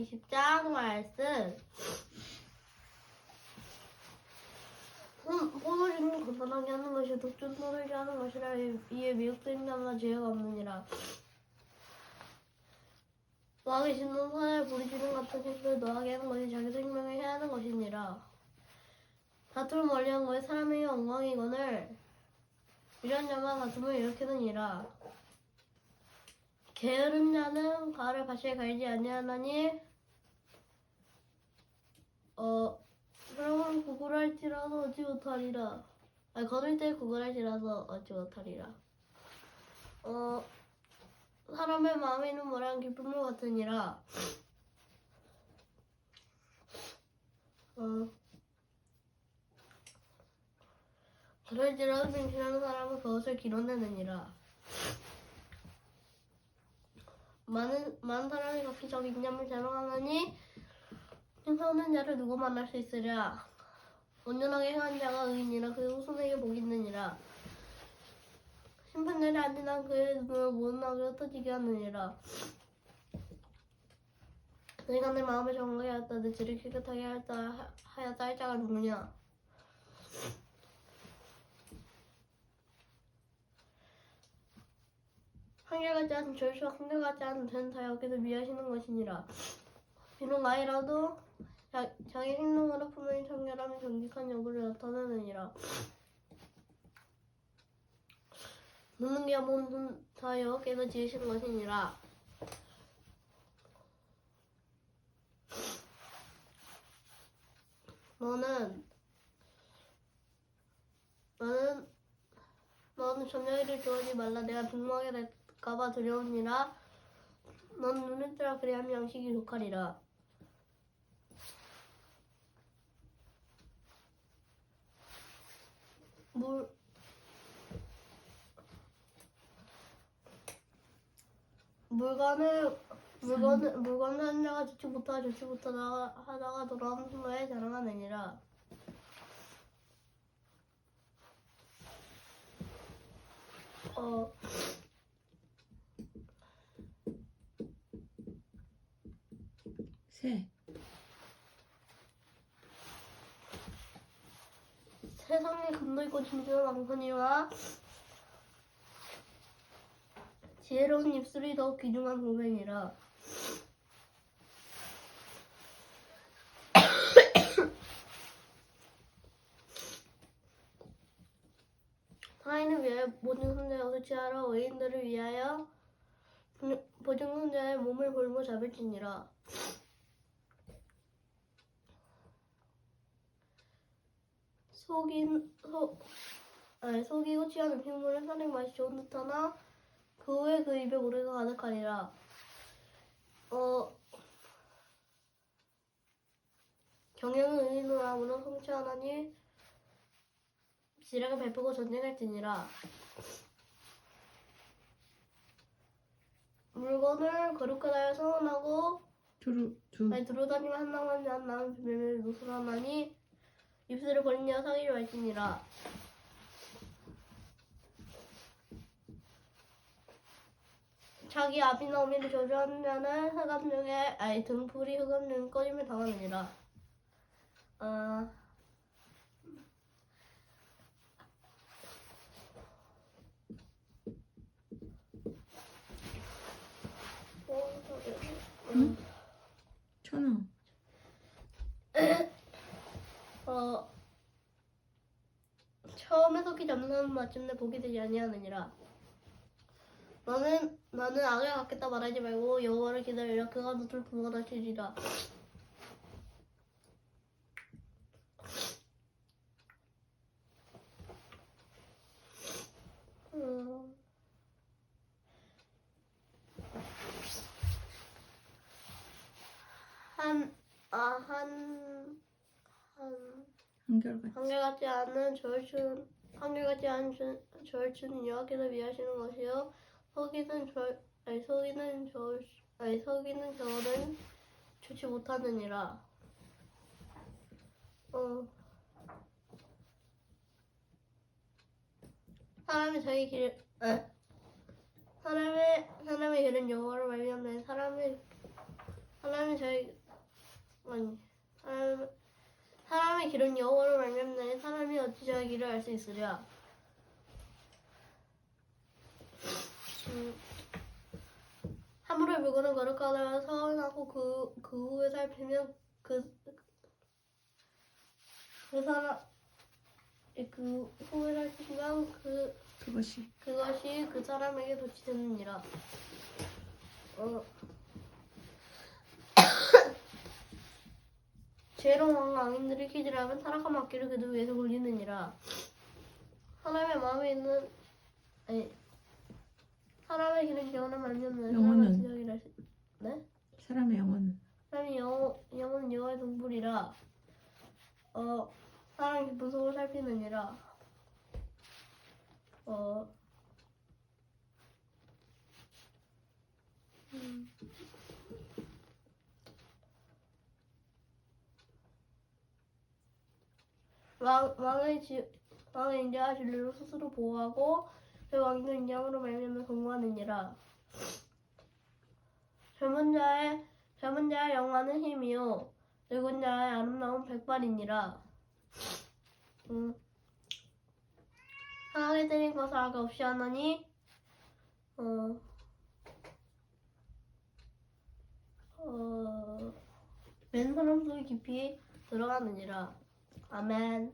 20장 말씀. 음, 포도주는 건강하게 하는 것이 독주 소리지 하는 것이라 이에 미혹된 자마다 죄가 없느니라. 너하게 짓는 사에 부리지는 같은 행동을 너하게 하는 것이 자기 생명을 해야 하는 것이니라. 다툼을 멀리한 것이 사람의 영광이거늘 이런 자만 다툼을 일으키느니라. 게으른 자는 가를 밭에 갈지 아니하나니 어 구걸할지라도 얻지 못하리라. 아니 거둘 때 구걸할지라도 얻지 못하리라. 어 사람의 마음에 있는 모랑 기쁨을 같으니라. 어 그럴지라도 맹신하는 사람은 그것을 기론내느니라. 많은 많은 사람이 각기 자기 인념을 자랑하느니 행사하는 자를 누구 만날 수 있으랴 온전하게 행한 자가 의인이라 그의 후손에게 복이 있느니라. 심판자리 앉으나 그의 눈을 모든 악에 흩어지게 하느니라. 내가 내 마음을 정하게 하였다. 내 죄를 깨끗하게 하였다. 하였다. 할 자가 누구냐? 한결같지 않은 절수와 한결같지 않은 된 다 여기도 미하시는 것이니라. 비록 아이라도 자, 자기 행동으로 품은 청결함이 정직한 여부를 나타내느니라. 노는 게 모든 다여 깨서 지으신 것이니라. 너는 너는 너는 일을 좋아하지 말라. 내가 빈모하게 될까봐 두려우니라. 넌 눈을 뜨라. 그리하면 양식이 독하리라 물 물건을 물건을 물건을 한 자가 좋지 못하다 좋지 못하다가 하다가 돌아오는 순간에 자랑하느니라. 어. 새. 세상에 금도 있고 진주는 왕선이와 지혜로운 입술이 더욱 귀중한 고백이라. 타인을 위하여 손자여서 취하러 의인들을 위하여 보증손자의 몸을 볼모 잡을지니라 속인 속 아니 속이고 취한 음식물은 선행 맛이 좋은 듯하나 그 후에 그 입에 모래가 가득하니라 어 경영은 의인으로 아무나 성취하나니 지략을 베푸고 전쟁할지니라 물건을 거룩하다여 선언하고 두루 두. 아니 들어다니면 한나만 한 나는 비밀을 누설하나니 입술을 자가 사기를 말지니라. 자기 아비나 어미를 저주하는 자는 흑암중에 아니 등불이 흑암중 꺼짐을 당하느니라. 아. 음. 천 원. 어 처음에 잡는 사람은 마침내 복이 되지 아니하느니라. 너는 나는 악을 갖겠다 말하지 말고 여호와를 기다리라. 그가 너를 구원하시리라. 음. 한, 아, 한, 한, 한결같이. 한결같지 않은 절춘 한결같지 않은 절- 절춘 여호와께서 위하시는 것이요. 속이는 절 아니 속이는 절 아니 속이는 절은 좋지 못하느니라. 어. 사람이 자기 길 아, 사람의 사람의 길은 여호와로 말미암는 사람의 사람의 사람이 저희 아니 사람 길은 여호와를 말미암나니 사람이 어찌 길을 알수 있으랴. 음, 함부로 물건을 거룩하다가 서운하고 그, 그 후에 살피면 그, 그 사람, 그 후에 살피면 그, 그것이 그것이 그 사람에게 도치되느니라. 어. 죄로 왕 왕인들이 기질하면 타락한 막기를 그들 위에서 굴리느니라. 사람의 마음에 있는 아니 사람의 길은 영원한 없는 영혼은? 지적이라 네? 사람의 영혼은 사람이 영혼 영혼은 여호와의 동물이라 어 사람 깊은 속을 살피느니라 어 음. 왕, 왕의 지, 왕의 인자와 진리로 스스로 보호하고 그 왕도 인정으로 말미암아 공부하느니라. 젊은 자의 젊은 자의 영화는 힘이요. 늙은 자의 아름다운 백발이니라. 음. 상하게 때린 것을 아가 없이 하나니? 어, 어, 맨 사람 속에 깊이 들어가느니라 아멘